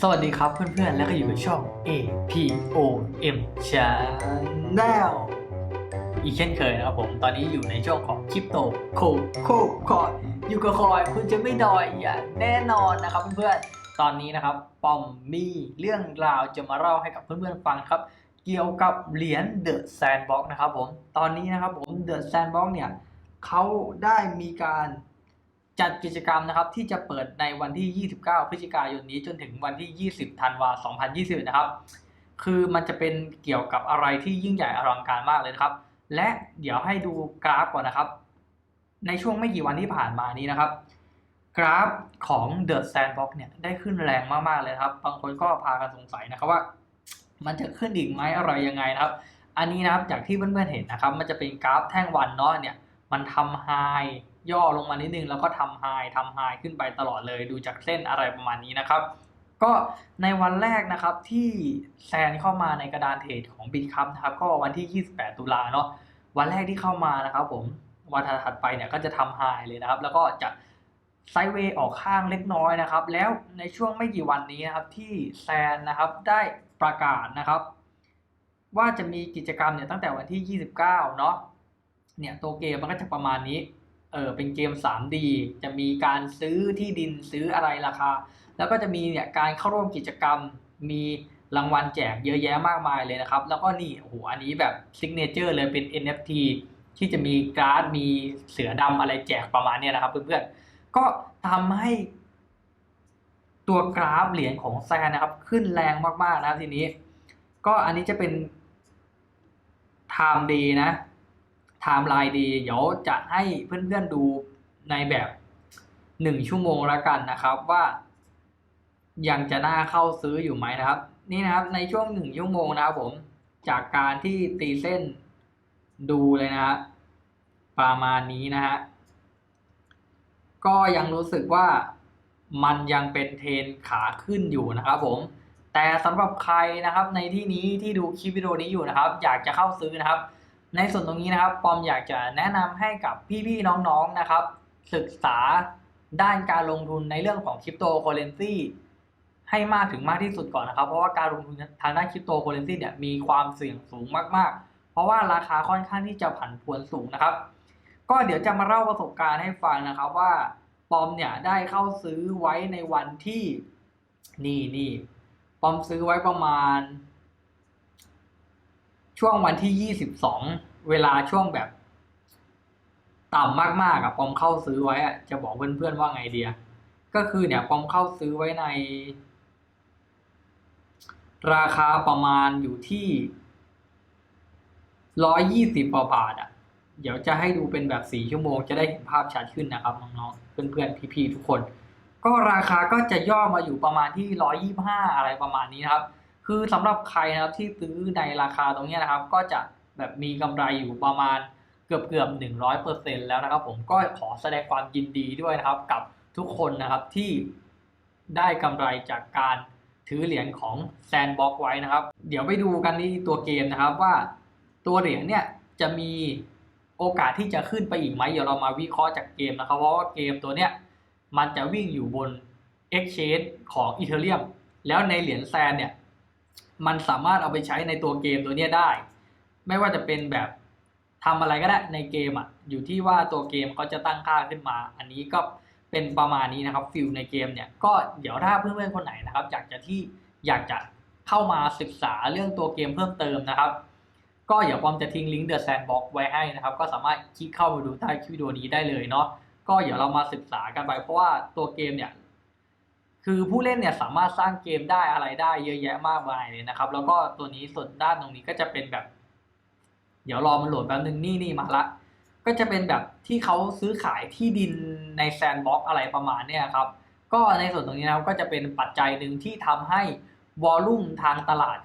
สวัสดีครับเพื่อนๆ แล้วก็อยู่กับช่อง A P O M Channel อีกเช่นเคยนะครับผม ตอนนี้อยู่ในช่วงของคริปโตโคโคคอยอยู่กับคอยคุณจะไม่ดอยอย่างแน่นอนนะครับเพื่อนๆ ตอนนี้นะครับ ปอมมีเรื่องราวจะมาเล่าให้กับเพื่อนๆ ฟังครับ เกี่ยวกับเหรียญ The Sandbox นะครับผม ตอนนี้นะครับผม The Sandbox เนี่ยเขาได้มีการ จัดกิจกรรมนะครับที่จะเปิดในวันที่ 29 พฤศจิกายนนี้จนถึงวันที่ 20 ธันวาคม 2020 นะครับ คือมันจะเป็นเกี่ยวกับอะไรที่ยิ่งใหญ่อลังการมากเลยครับ และเดี๋ยวให้ดูกราฟก่อนนะครับ ในช่วงไม่กี่วันที่ผ่านมานี้นะครับ กราฟของ The Sandbox เนี่ยได้ขึ้นแรงมากๆเลยครับ บางคนก็พากันสงสัยนะครับว่า มันจะขึ้นอีกไหมอะไรยังไงนะครับ อันนี้นะครับจากที่เพื่อนๆเห็นนะครับ มันจะเป็นกราฟแท่งวันเนาะเนี่ย มันทำไฮย่อลงมานิดนึงแล้วก็ทำไฮทำไฮขึ้นไปตลอดเลย ดูจากเส้นอะไรประมาณนี้นะครับ ก็ในวันแรกนะครับที่แซนเข้ามาในกระดานเทรดของบิตคัพนะครับก็วันที่ 28 ตุลาเนาะวันแรกที่เข้ามานะครับ ผมวันถัดไปเนี่ยก็จะทำไฮเลยนะครับ แล้วก็จะไซด์เวย์ออกข้างเล็กน้อยนะครับ แล้วในช่วงไม่กี่วันนี้นะครับที่แซนนะครับได้ประกาศนะครับ ว่าจะมีกิจกรรมเนี่ยตั้งแต่วันที่ 29 เนาะ เนี่ยตัวเกมมันก็จะประมาณนี้ เออเป็นเกม 3D จะมีการซื้อที่ดินซื้ออะไรราคา แล้วก็จะมีเนี่ยการเข้าร่วมกิจกรรม มีรางวัลแจกเยอะแยะมากมายเลยนะครับ แล้วก็นี่โอ้โหอันนี้แบบซิกเนเจอร์เลยเป็น NFT ที่จะมีการ์ดมีเสือดำอะไรแจกประมาณนี้นะครับ เพื่อนๆ ก็ทำให้ตัวกราฟเหรียญของแซนนะครับ ขึ้นแรงมากๆนะครับทีนี้ ก็อันนี้จะเป็น time day นะ time line day เดี๋ยวจะให้เพื่อนๆดูในแบบหนึ่งชั่วโมงล้วกันนะครับว่ายังจะน่าเข้าซื้ออยู่ไหมนะครับ นี่นะครับในช่วงหนึ่งชั่วโมงนะครับผมจากการที่ตีเส้นดูเลยนะฮะประมาณนี้นะฮะก็ยังรู้สึกว่ามันยังเป็นเทรนขาขึ้นอยู่นะครับผม แต่สำหรับใครนะครับในที่นี้ที่ดูคลิปวิดีโอนี้อยู่นะครับ อยากจะเข้าซื้อนะครับ ในส่วนตรงนี้นะครับปอมอยากจะแนะนำให้กับพี่ๆน้องๆนะครับ ศึกษาด้านการลงทุนในเรื่องของคริปโตเคอเรนซีให้มากถึงมากที่สุดก่อนนะครับ เพราะว่าการลงทุนทางด้านคริปโตเคอเรนซีเนี่ยมีความเสี่ยงสูงมากๆ เพราะว่าราคาค่อนข้างที่จะผันผวนสูงนะครับ ก็เดี๋ยวจะมาเล่าประสบการณ์ให้ฟังนะครับว่าปอมเนี่ยได้เข้าซื้อไว้ในวันที่นี่นี่ปอมซื้อไว้ประมาณ ช่วงวันที่ยี่สิบสองเวลาช่วงแบบ ต่ำมากๆอะปอมเข้าซื้อไว้อะจะบอกเพื่อนๆว่าไงเดียก็คือเนี่ยปอมเข้าซื้อไว้ใน ราคาประมาณอยู่ที่ร้อยยี่สิบาบาทอะเดี๋ยวจะให้ดูเป็นแบบสี่ชั่วโมงจะได้เห็นภาพชัดขึ้นนะครับน้องๆเพื่อนๆพี่ๆทุกคน ก็ราคาก็จะย่อมาอยู่ประมาณที่ร้อยยี่ห้าอะไรประมาณนี้นะครับ คือสำหรับใครนะครับที่ซื้อในราคาตรงนี้นะครับ ก็จะแบบมีกำไรอยู่ประมาณเกือบเกือบหนึ่งร้อยเปอร์เซ็นแล้วนะครับ ผมก็ขอแสดงความยินดีด้วยนะครับ กับทุกคนนะครับที่ได้กำไรจากการถือเหรียญของแซนบ็อกไว้นะครับ เดี๋ยวไปดูกันที่ตัวเกมนะครับว่าตัวเหรียญเนี่ยจะมีโอกาสที่จะขึ้นไปอีกไหมเดี๋ยวเรามาวิเคราะห์จากเกมนะครับเพราะว่าเกมตัวเนี้ยมันจะวิ่งอยู่บน Exchange ของ Ethereum แล้วในเหรียญแซนเนี่ย มันสามารถเอาไปใช้ในตัวเกมตัวเนี้ยได้ ไม่ว่าจะเป็นแบบทำอะไรก็ได้ในเกมอะอยู่ที่ว่าตัวเกมเขาจะตั้งค่าขึ้นมา อันนี้ก็เป็นประมาณนี้นะครับฟิลในเกมเนี่ยก็เดี๋ยวถ้าเพื่อนๆคนไหนนะครับ อยากจะที่อยากจะเข้ามาศึกษาเรื่องตัวเกมเพิ่มเติมนะครับ ก็เดี๋ยวปอมจะทิ้งลิงก์ The Sandbox ไว้ให้นะครับ ก็สามารถคลิกเข้าไปดูใต้คลิปวิดีโอนี้ได้เลยเนาะก็เดี๋ยวเรามาศึกษากันไปเพราะว่าตัวเกมเนี่ย คือผู้เล่นเนี่ยสามารถสร้างเกมได้อะไรได้เยอะแยะมากมายเลยนะครับ แล้วก็ตัวนี้ส่วนด้านตรงนี้ก็จะเป็นแบบ เดี๋ยวรอมันโหลดแป๊บนึงนี่นี่มาละ ก็จะเป็นแบบที่เขาซื้อขายที่ดินในแซนด์บ็อกอะไรประมาณเนี่ยครับ ก็ในส่วนตรงนี้นะครับก็จะเป็นปัจจัยหนึ่งที่ทำให้วอลลุ่มทางตลาด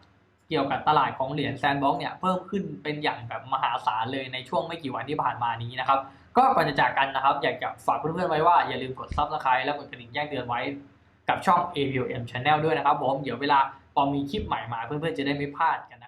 เกี่ยวกับตลาดของเหรียญแซนด์บ็อกเนี่ยเพิ่มขึ้นเป็นอย่างแบบมหาศาลเลยในช่วงไม่กี่วันที่ผ่านมานี้นะครับ ก็ก่อนจะจากกันนะครับ อยากจะฝากเพื่อนๆไว้ว่าอย่าลืมกด Subscribe และกดกระดิ่งแจ้งเตือนไว้ กับช่อง AVM Channel ด้วยนะครับผม เดี๋ยวเวลาพอมีคลิปใหม่มาเพื่อนๆจะได้ไม่พลาดกันนะ